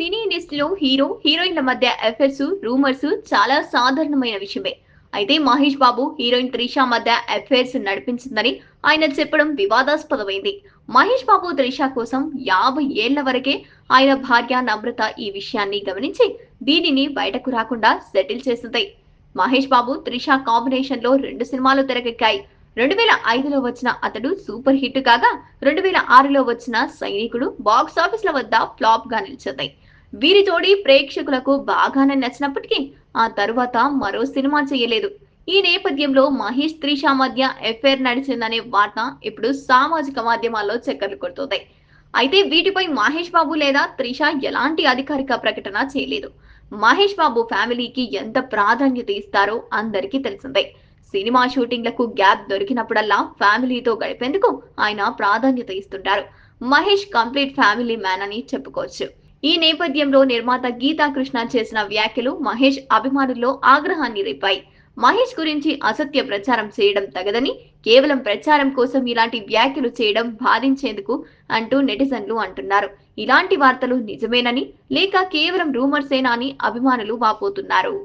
సినీ ఇండస్ట్రీలో హీరో హీరోయిన్ల మధ్య ఎఫైర్స్ రూమర్స్ చాలా సాధారణమైన విషయమే. అయితే మహేష్ బాబు హీరోయిన్ త్రిష మధ్య అఫైర్స్ నడిపించిందని ఆయన చెప్పడం వివాదాస్పదమైంది. మహేష్ బాబు త్రిష కోసం యాభై ఏళ్ళ వరకే ఆయన భార్య నమ్రత ఈ విషయాన్ని గమనించి దీనిని బయటకు రాకుండా సెటిల్ చేసింది. మహేష్ బాబు త్రిష కాంబినేషన్లో రెండు సినిమాలు తెరకెక్కాయి. రెండు వేల ఐదులో వచ్చిన అతడు సూపర్ హిట్ కాగా రెండు వేల ఆరులో వచ్చిన సైనికుడు బాక్స్ ఆఫీస్ల వద్ద ఫ్లాప్గా నిలిచింది వీరి జోడి ప్రేక్షకులకు బాగానే నచ్చినప్పటికీ ఆ తరువాత మరో సినిమా చేయలేదు. ఈ నేపథ్యంలో మహేష్ త్రిష మధ్య ఎఫ్ఐఆర్ నడిచిందనే వార్త ఇప్పుడు సామాజిక మాధ్యమాల్లో చక్కర్లు కొడుతోంది. అయితే వీటిపై మహేష్ బాబు లేదా త్రిష ఎలాంటి అధికారిక ప్రకటన చేయలేదు. మహేష్ బాబు ఫ్యామిలీకి ఎంత ప్రాధాన్యత ఇస్తారో అందరికీ తెలిసిందే. సినిమా షూటింగ్లకు గ్యాప్ దొరికినప్పుడల్లా ఫ్యామిలీతో గడిపేందుకు ఆయన ప్రాధాన్యత ఇస్తుంటారు. మహేష్ కంప్లీట్ ఫ్యామిలీ మ్యాన్ అని చెప్పుకోవచ్చు. ఈ నేపథ్యంలో నిర్మాత గీతా కృష్ణ చేసిన వ్యాఖ్యలు మహేష్ అభిమానుల్లో ఆగ్రహాన్ని రేపాయి. మహేష్ గురించి అసత్య ప్రచారం చేయడం తగదని కేవలం ప్రచారం కోసం ఇలాంటి వ్యాఖ్యలు చేయడం బాధించేందుకు అంటూ నెటిజన్లు అంటున్నారు. ఇలాంటి వార్తలు నిజమేనని లేక కేవలం రూమర్సేనా అని అభిమానులు వాపోతున్నారు.